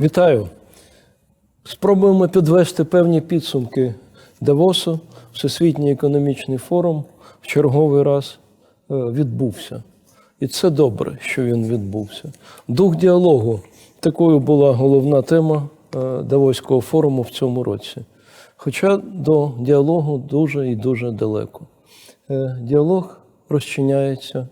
Вітаю! Спробуємо підвести певні підсумки Давосу. Всесвітній економічний форум в черговий раз е, відбувся. І це добре, що він відбувся. Дух діалогу такою була головна тема е, Давоського форуму в цьому році. Хоча до діалогу дуже і дуже далеко. Е, Діалог розчиняється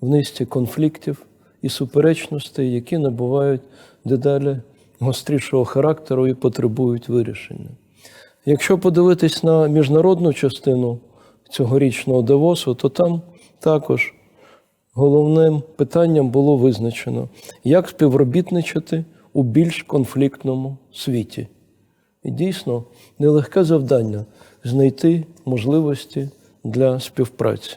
в низці конфліктів і суперечностей, які набувають дедалі гострішого характеру і потребують вирішення. Якщо подивитись на міжнародну частину цьогорічного Давосу, то там також головним питанням було визначено, як співробітничати у більш конфліктному світі. І дійсно нелегке завдання знайти можливості для співпраці.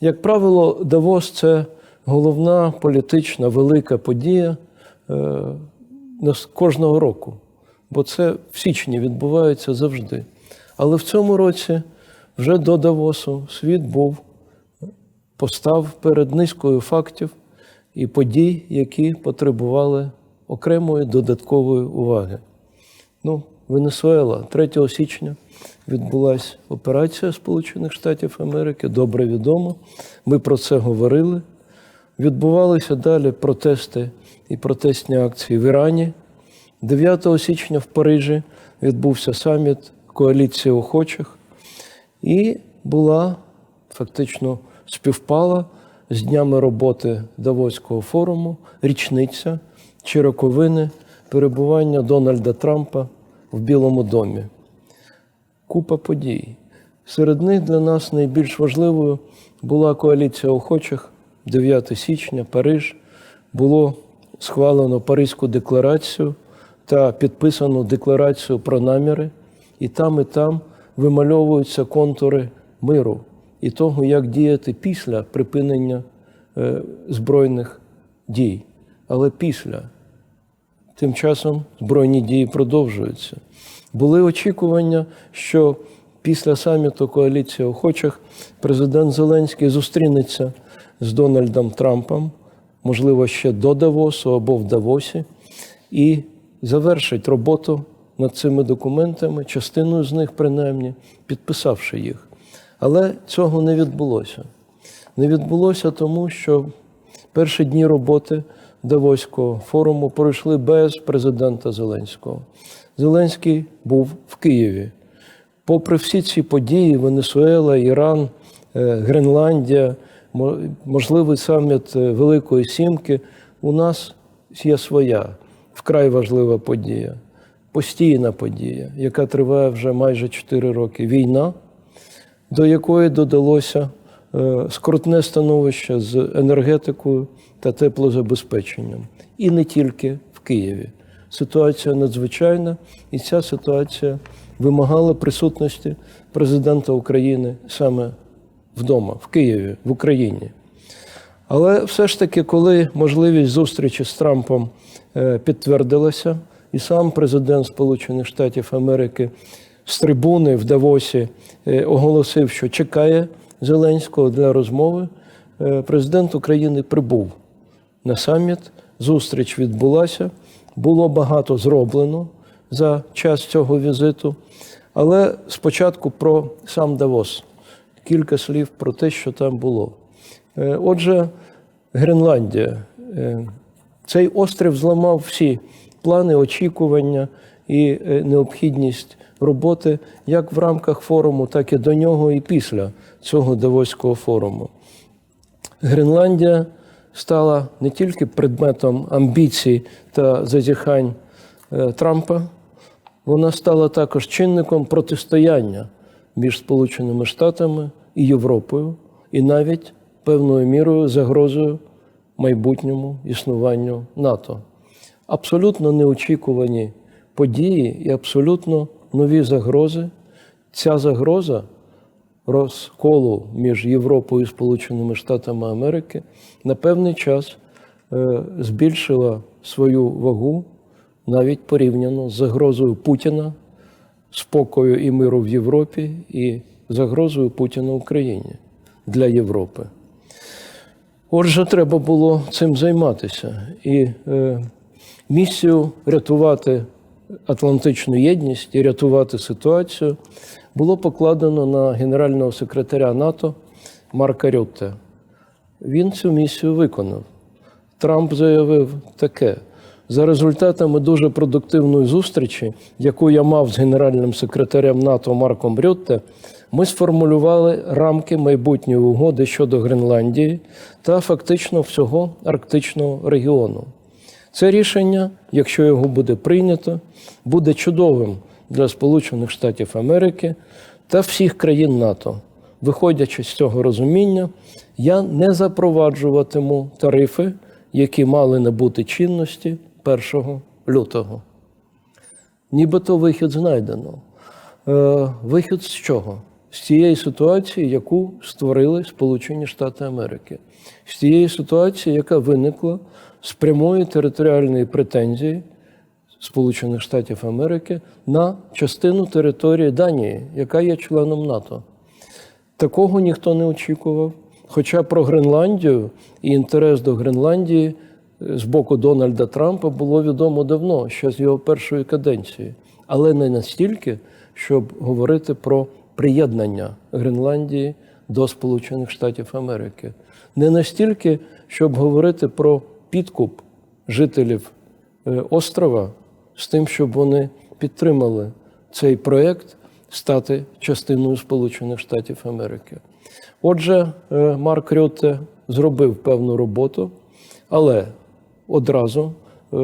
Як правило, Давос це головна політична велика подія кожного року, бо це в січні відбувається завжди. Але в цьому році вже до Давосу світ був постав перед низкою фактів і подій, які потребували окремої додаткової уваги. Ну, Венесуела 3 січня відбулася операція Сполучених Штатів Америки, добре відомо. Ми про це говорили. Відбувалися далі протести і протестні акції в Ірані. 9 січня в Парижі відбувся саміт коаліції охочих, і була фактично співпала з днями роботи Давоського форуму річниця чи роковини перебування Дональда Трампа в Білому домі. Купа подій. Серед них для нас найбільш важливою була коаліція охочих 9 січня, Париж. Було схвалено Паризьку декларацію та підписано декларацію про наміри, і там, і там вимальовуються контури миру і того, як діяти після припинення е, збройних дій. Але після Тим часом збройні дії продовжуються. Були очікування, що після саміту коаліції охочих президент Зеленський зустрінеться з Дональдом Трампом, можливо, ще до Давосу або в Давосі, і завершить роботу над цими документами, частиною з них, принаймні, підписавши їх. Але цього не відбулося. Не відбулося тому, що перші дні роботи Давоського форуму пройшли без президента Зеленського. Зеленський був в Києві. Попри всі ці події, Венесуела, Іран, е, Гренландія, можливий саміт е, Великої Сімки, у нас є своя вкрай важлива подія, постійна подія, яка триває вже майже 4 роки. Війна, до якої додалося е, скрутне становище з енергетикою та теплозабезпеченням. І не тільки в Києві. Ситуація надзвичайна, і ця ситуація вимагала присутності президента України саме вдома, в Києві, в Україні. Але все ж таки, коли можливість зустрічі з Трампом е, підтвердилася, і сам президент Сполучених Штатів Америки з трибуни в Давосі е, оголосив, що чекає Зеленського для розмови, е, президент України прибув на саміт. Зустріч відбулася. Було багато зроблено за час цього візиту. Але спочатку про сам Давос. Кілька слів про те, що там було. Е, Отже, Гренландія. Е, Цей острів зламав всі плани, очікування і е, необхідність роботи як в рамках форуму, так і до нього, і після цього Давоського форуму. Гренландія стала не тільки предметом амбіцій та зазіхань Трампа, вона стала також чинником протистояння між Сполученими Штатами і Європою, і навіть певною мірою загрозою майбутньому існуванню НАТО. Абсолютно неочікувані події і абсолютно нові загрози. Ця загроза розколу між Європою і Сполученими Штатами Америки на певний час е, збільшила свою вагу навіть порівняно з загрозою Путіна, спокою і миру в Європі і загрозою Путіна Україні для Європи. Отже, треба було цим займатися. І е, Місію рятувати Атлантичну єдність і рятувати ситуацію було покладено на генерального секретаря НАТО Марка Рютте. Він цю місію виконав. Трамп заявив таке: за результатами дуже продуктивної зустрічі, яку я мав з генеральним секретарем НАТО Марком Рютте, ми сформулювали рамки майбутньої угоди щодо Гренландії та фактично всього арктичного регіону. Це рішення, якщо його буде прийнято, буде чудовим для Сполучених Штатів Америки та всіх країн НАТО. Виходячи з цього розуміння, я не запроваджуватиму тарифи, які мали набути чинності 1 лютого. Нібито вихід знайдено. Е, вихід з чого? З тієї ситуації, яку створили Сполучені Штати Америки, з тієї ситуації, яка виникла з прямої територіальної претензії Сполучених Штатів Америки на частину території Данії, яка є членом НАТО. Такого ніхто не очікував. Хоча про Гренландію і інтерес до Гренландії з боку Дональда Трампа було відомо давно, ще з його першої каденції, але не настільки, щоб говорити про приєднання Гренландії до Сполучених Штатів Америки, не настільки, щоб говорити про підкуп жителів е, острова з тим, щоб вони підтримали цей проєкт стати частиною Сполучених Штатів Америки. Отже, е, Марк Рютте зробив певну роботу, але одразу е,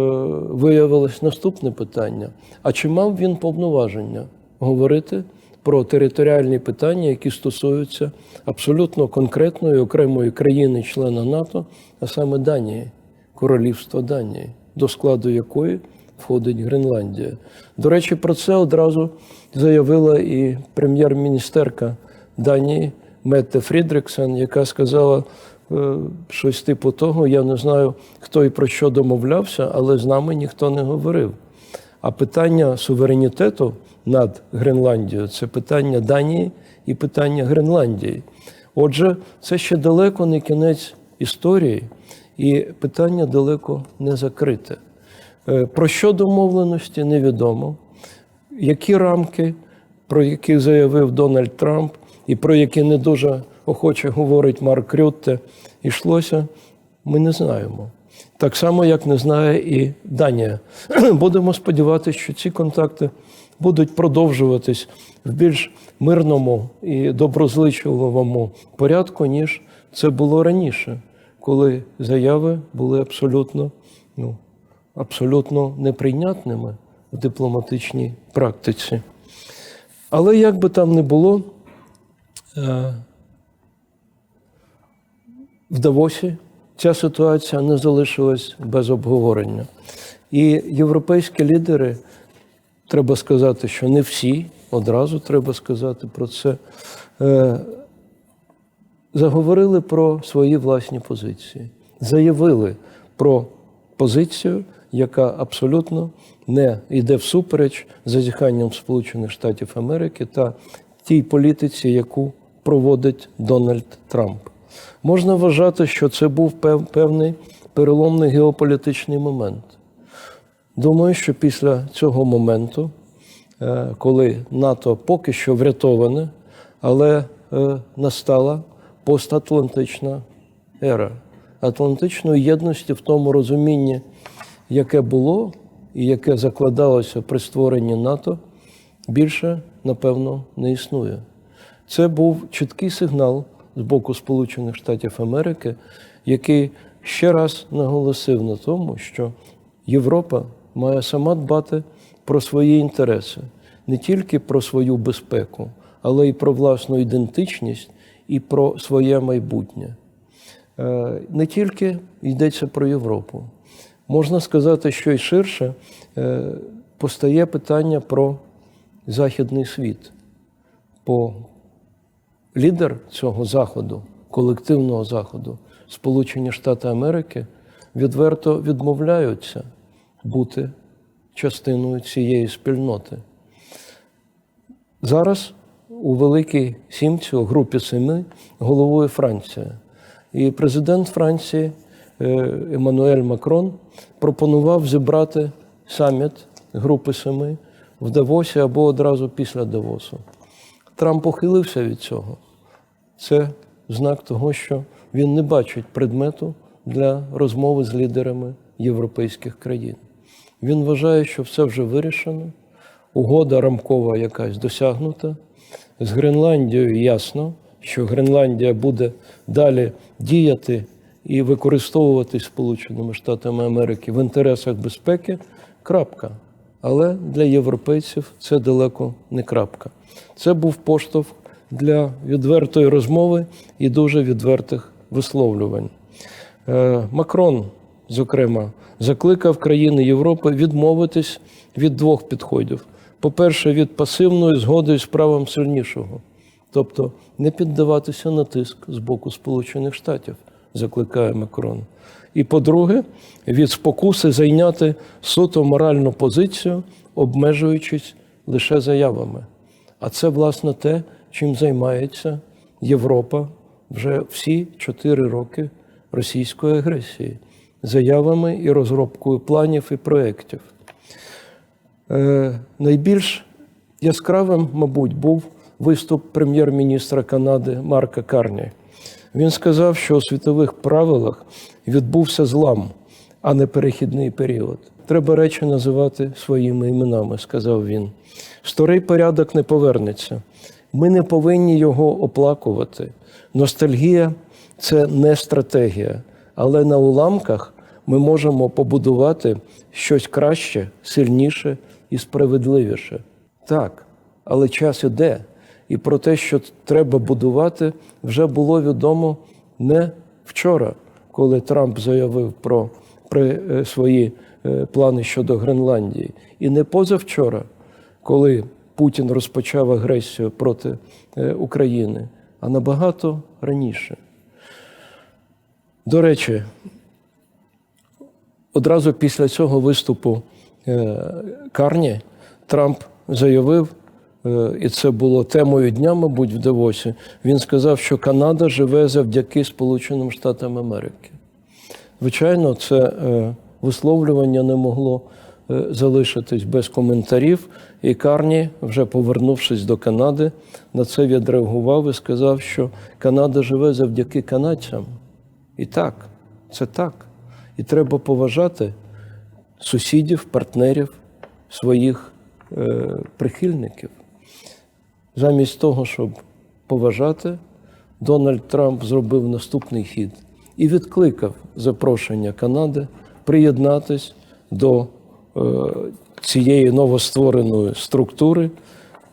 виявилось наступне питання: а чи мав він повноваження говорити про територіальні питання, які стосуються абсолютно конкретної окремої країни-члена НАТО, а саме Данії, Королівства Данії, до складу якої входить Гренландія. До речі, про це одразу заявила і прем'єр-міністерка Данії Метте Фрідриксен, яка сказала щось типу того: я не знаю, хто і про що домовлявся, але з нами ніхто не говорив. А питання суверенітету над Гренландією це питання Данії і питання Гренландії. Отже, це ще далеко не кінець історії, і питання далеко не закрите. Е, Про що домовленості невідомо. Які рамки, про які заявив Дональд Трамп, і про які не дуже охоче говорить Марк Рютте, йшлося, ми не знаємо. Так само, як не знає і Данія. Будемо сподіватися, що ці контакти будуть продовжуватись в більш мирному і доброзичливому порядку, ніж це було раніше, коли заяви були абсолютно, ну, абсолютно неприйнятними в дипломатичній практиці. Але як би там не було, е, в Давосі ця ситуація не залишилась без обговорення. І європейські лідери, треба сказати, що не всі, одразу треба сказати про це, е, заговорили про свої власні позиції, заявили про позицію, яка абсолютно не йде всупереч зазіханням Сполучених Штатів Америки та тій політиці, яку проводить Дональд Трамп. Можна вважати, що це був певний переломний геополітичний момент. Думаю, що після цього моменту, е, коли НАТО поки що врятоване, але е, настала постатлантична ера Атлантичної єдності в тому розумінні, яке було і яке закладалося при створенні НАТО, більше, напевно, не існує. Це був чіткий сигнал з боку Сполучених Штатів Америки, який ще раз наголосив на тому, що Європа має сама дбати про свої інтереси, не тільки про свою безпеку, але й про власну ідентичність і про своє майбутнє. Е, Не тільки йдеться про Європу. Можна сказати, що й ширше е, постає питання про західний світ. Бо лідер цього заходу, колективного заходу, Сполучені Штати Америки, відверто відмовляються бути частиною цієї спільноти. Зараз у Великій Сімці, у групі семи, головує Франція. І президент Франції е, Еммануель Макрон пропонував зібрати саміт Групи Семи в Давосі або одразу після Давосу. Трамп ухилився від цього. Це знак того, що він не бачить предмету для розмови з лідерами європейських країн. Він вважає, що все вже вирішено, угода рамкова якась досягнута. З Гренландією ясно, що Гренландія буде далі діяти і використовувати Сполученими Штатами Америки в інтересах безпеки. Крапка. Але для європейців це далеко не крапка. Це був поштовх для відвертої розмови і дуже відвертих висловлювань. Е, Макрон, зокрема, закликав країни Європи відмовитись від двох підходів: по-перше, від пасивної згоди з правом сильнішого, тобто не піддаватися на тиск з боку Сполучених Штатів, закликає Макрон. І по-друге, від спокуси зайняти суто моральну позицію, обмежуючись лише заявами. А це, власне, те, чим займається Європа вже всі чотири роки російської агресії, заявами і розробкою планів і проєктів. Е, найбільш яскравим, мабуть, був виступ прем'єр-міністра Канади Марка Карні. Він сказав, що у світових правилах відбувся злам, а не перехідний період. Треба речі називати своїми іменами, сказав він. Старий порядок не повернеться. Ми не повинні його оплакувати. Ностальгія це не стратегія, але на уламках ми можемо побудувати щось краще, сильніше і справедливіше. Так, але час іде. І про те, що треба будувати, вже було відомо не вчора, коли Трамп заявив про е, свої е, плани щодо Гренландії, і не позавчора, коли Путін розпочав агресію проти е, України, а набагато раніше. До речі, одразу після цього виступу Карні Трамп заявив, і це було темою дня, мабуть, в Давосі. Він сказав, що Канада живе завдяки Сполученим Штатам Америки. Звичайно, це е, висловлювання не могло е, залишитись без коментарів. І Карні, вже повернувшись до Канади, на це відреагував і сказав, що Канада живе завдяки канадцям. І так, це так. І треба поважати сусідів, партнерів, своїх е, прихильників. Замість того, щоб поважати, Дональд Трамп зробив наступний хід і відкликав запрошення Канади приєднатись до е, цієї новоствореної структури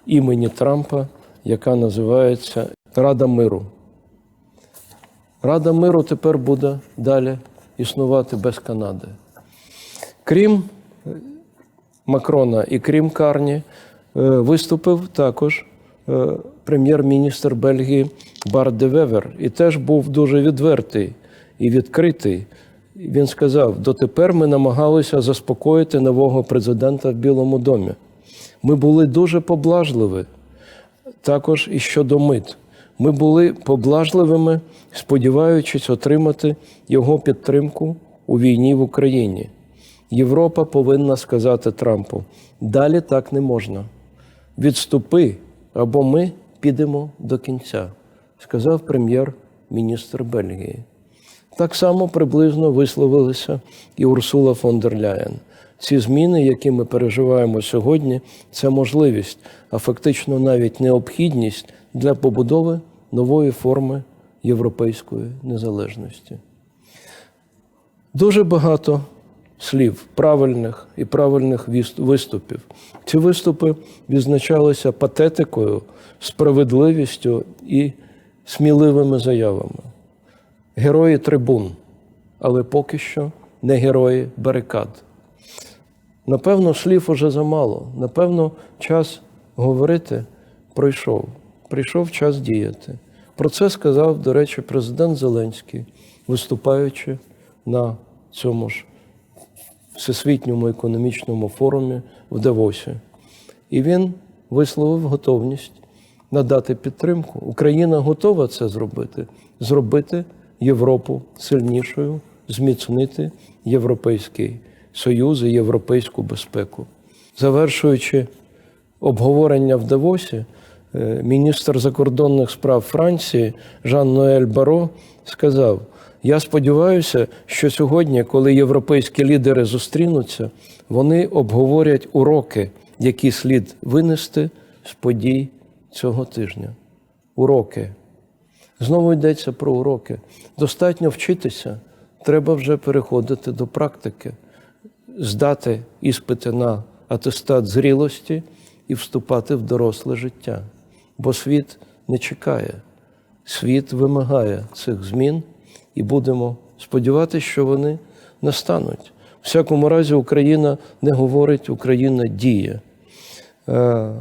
імені Трампа, яка називається Рада миру. Рада миру тепер буде далі існувати без Канади. Крім Макрона і крім Карні, е, виступив також е, прем'єр-міністр Бельгії Бар де Вевер і теж був дуже відвертий і відкритий. Він сказав: дотепер ми намагалися заспокоїти нового президента в Білому домі. Ми були дуже поблажливі, також і щодо мит. Ми були поблажливими, сподіваючись отримати його підтримку у війні в Україні. Європа повинна сказати Трампу: далі так не можна. Відступи, або ми підемо до кінця, сказав прем'єр-міністр Бельгії. Так само приблизно висловилися і Урсула фон дер Ляєн. Ці зміни, які ми переживаємо сьогодні, це можливість, а фактично навіть необхідність для побудови нової форми європейської незалежності. Дуже багато слів, правильних і правильних виступів. Ці виступи відзначалися патетикою, справедливістю і сміливими заявами. Герої трибун, але поки що не герої барикад. Напевно, слів уже замало. Напевно, час говорити пройшов. Прийшов час діяти. Про це сказав, до речі, президент Зеленський, виступаючи на цьому ж Всесвітньому економічному форумі в Давосі. І він висловив готовність надати підтримку. Україна готова це зробити, зробити Європу сильнішою, зміцнити Європейський Союз і європейську безпеку. Завершуючи обговорення в Давосі, е, міністр закордонних справ Франції Жан-Ноель Баро сказав: Я сподіваюся, що сьогодні, коли європейські лідери зустрінуться, вони обговорять уроки, які слід винести з подій цього тижня. Уроки. Знову йдеться про уроки. Достатньо вчитися, треба вже переходити до практики, здати іспити на атестат зрілості і вступати в доросле життя. Бо світ не чекає, світ вимагає цих змін, і будемо сподіватися, що вони настануть. В всякому разі, Україна не говорить, Україна діє. Е,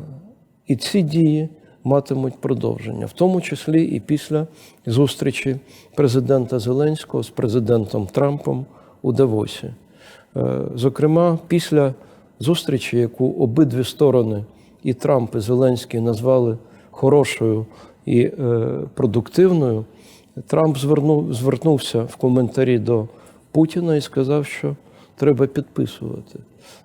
І ці дії матимуть продовження, в тому числі і після зустрічі президента Зеленського з президентом Трампом у Давосі. Е, Зокрема, після зустрічі, яку обидві сторони, і Трамп, і Зеленський назвали хорошою і е, продуктивною, Трамп звернув, звернувся в коментарі до Путіна і сказав, що треба підписувати.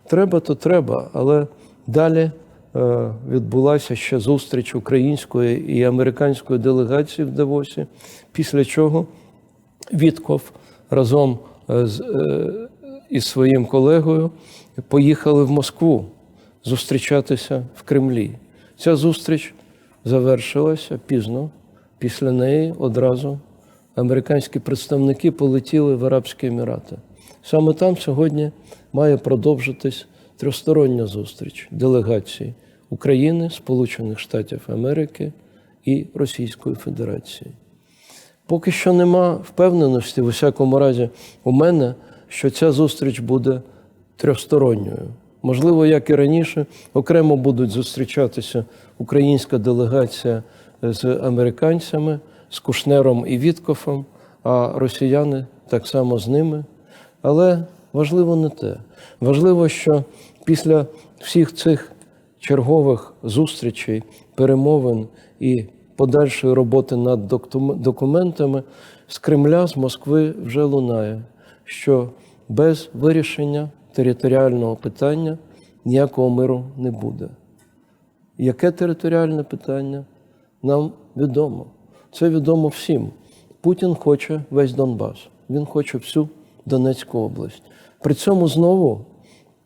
Треба, то треба, але далі е, відбулася ще зустріч української і американської делегації в Давосі, після чого Вітков разом е, з, е, із своїм колегою поїхали в Москву зустрічатися в Кремлі. Ця зустріч завершилася пізно. Після неї одразу американські представники полетіли в Арабські Емірати. Саме там сьогодні має продовжитись трьохстороння зустріч делегацій України, Сполучених Штатів Америки і Російської Федерації. Поки що нема впевненості, в усякому разі, у мене, що ця зустріч буде трьохсторонньою. Можливо, як і раніше, окремо будуть зустрічатися українська делегація з американцями, з Кушнером і Віткофом, а росіяни так само з ними. Але важливо не те. Важливо, що після всіх цих чергових зустрічей, перемовин і подальшої роботи над документами з Кремля, з Москви вже лунає, що без вирішення територіального питання ніякого миру не буде. Яке територіальне питання? Нам відомо. Це відомо всім. Путін хоче весь Донбас, він хоче всю Донецьку область. При цьому знову,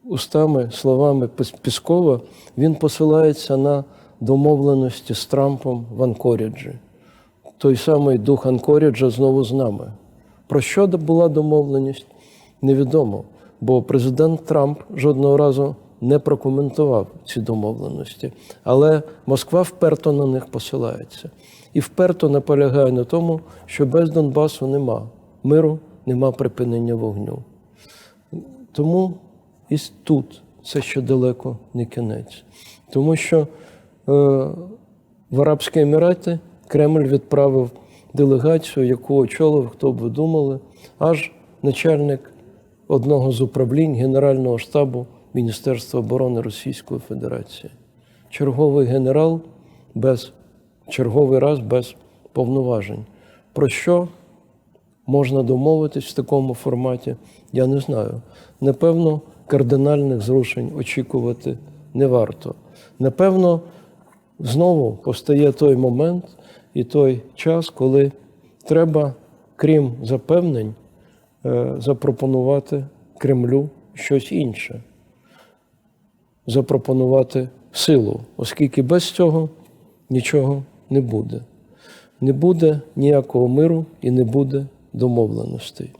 устами, словами Піскова, він посилається на домовленості з Трампом в Анкоріджі. Той самий дух Анкоріджа знову з нами. Про що була домовленість? Невідомо, бо президент Трамп жодного разу не прокоментував ці домовленості. Але Москва вперто на них посилається. І вперто наполягає на тому, що без Донбасу нема миру, нема припинення вогню. Тому і тут це ще далеко не кінець. Тому що е, в Арабські Емірати Кремль відправив делегацію, яку очолив, хто б ви думали, аж начальник одного з управлінь Генерального штабу Міністерства оборони Російської Федерації. Черговий генерал без черговий раз без повноважень. Про що можна домовитись в такому форматі, я не знаю. Напевно, кардинальних зрушень очікувати не варто. Напевно, знову постає той момент і той час, коли треба, крім запевнень, е, запропонувати Кремлю щось інше, запропонувати силу, оскільки без цього нічого не буде. Не буде ніякого миру і не буде домовленостей.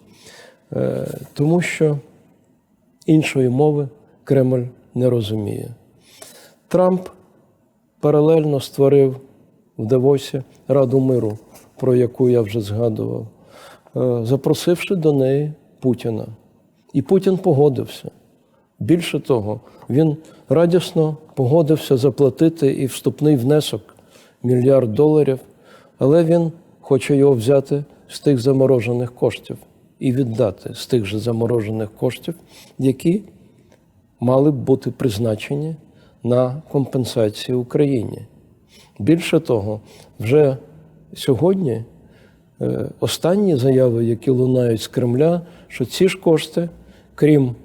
Е, Тому що іншої мови Кремль не розуміє. Трамп паралельно створив в Давосі Раду миру, про яку я вже згадував, е, запросивши до неї Путіна. І Путін погодився. Більше того, він радісно погодився заплатити і вступний внесок мільярд доларів, але він хоче його взяти з тих заморожених коштів і віддати з тих же заморожених коштів, які мали б бути призначені на компенсацію Україні. Більше того, вже сьогодні е, останні заяви, які лунають з Кремля, що ці ж кошти, крім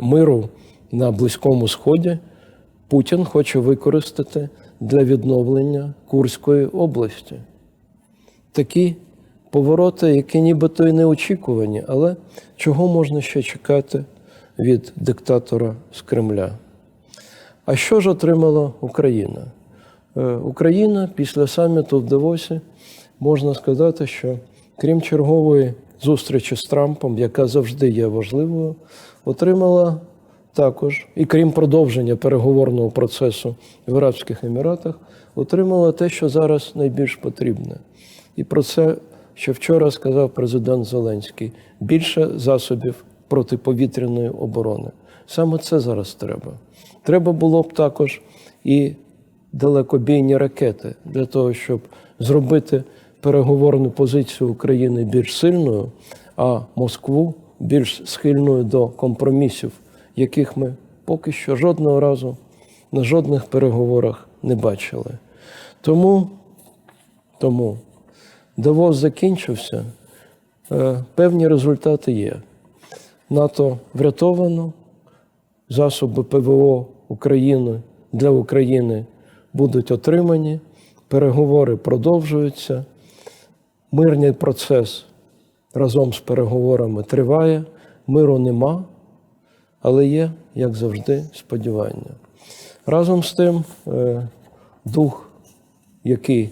миру на Близькому Сході, Путін хоче використати для відновлення Курської області. Такі повороти, які нібито і не очікувані, але чого можна ще чекати від диктатора з Кремля? А що ж отримала Україна? Е, Україна після саміту в Давосі можна сказати, що крім чергової зустрічі з Трампом, яка завжди є важливою, отримала також, і крім продовження переговорного процесу в Арабських Еміратах, отримала те, що зараз найбільш потрібне. І про це ще вчора сказав президент Зеленський: більше засобів протиповітряної оборони. Саме це зараз треба. Треба було б також і далекобійні ракети для того, щоб зробити переговорну позицію України більш сильною, а Москву більш схильною до компромісів, яких ми поки що жодного разу на жодних переговорах не бачили. Тому, тому Давос закінчився, е, певні результати є. НАТО врятовано, засоби ПВО України для України будуть отримані, переговори продовжуються, мирний процес разом з переговорами триває, миру нема, але є, як завжди, сподівання. Разом з тим, е, дух, який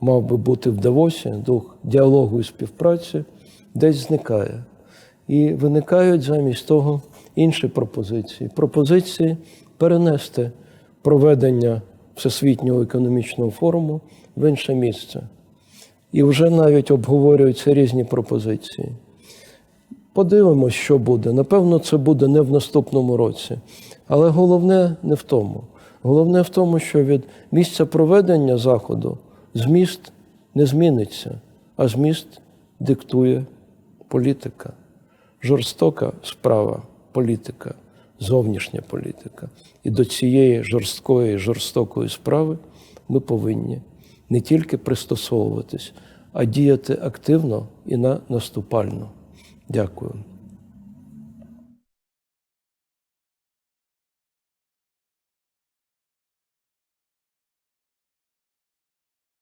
мав би бути в Давосі, дух діалогу і співпраці, десь зникає. І виникають замість того інші пропозиції. Пропозиції перенести проведення Всесвітнього економічного форуму в інше місце. І вже навіть обговорюються різні пропозиції. Подивимось, що буде. Напевно, це буде не в наступному році. Але головне не в тому. Головне в тому, що від місця проведення заходу зміст не зміниться, а зміст диктує політика. Жорстока справа політика, зовнішня політика. І до цієї жорсткої, жорстокої справи ми повинні не тільки пристосовуватись, а діяти активно і на наступально. Дякую.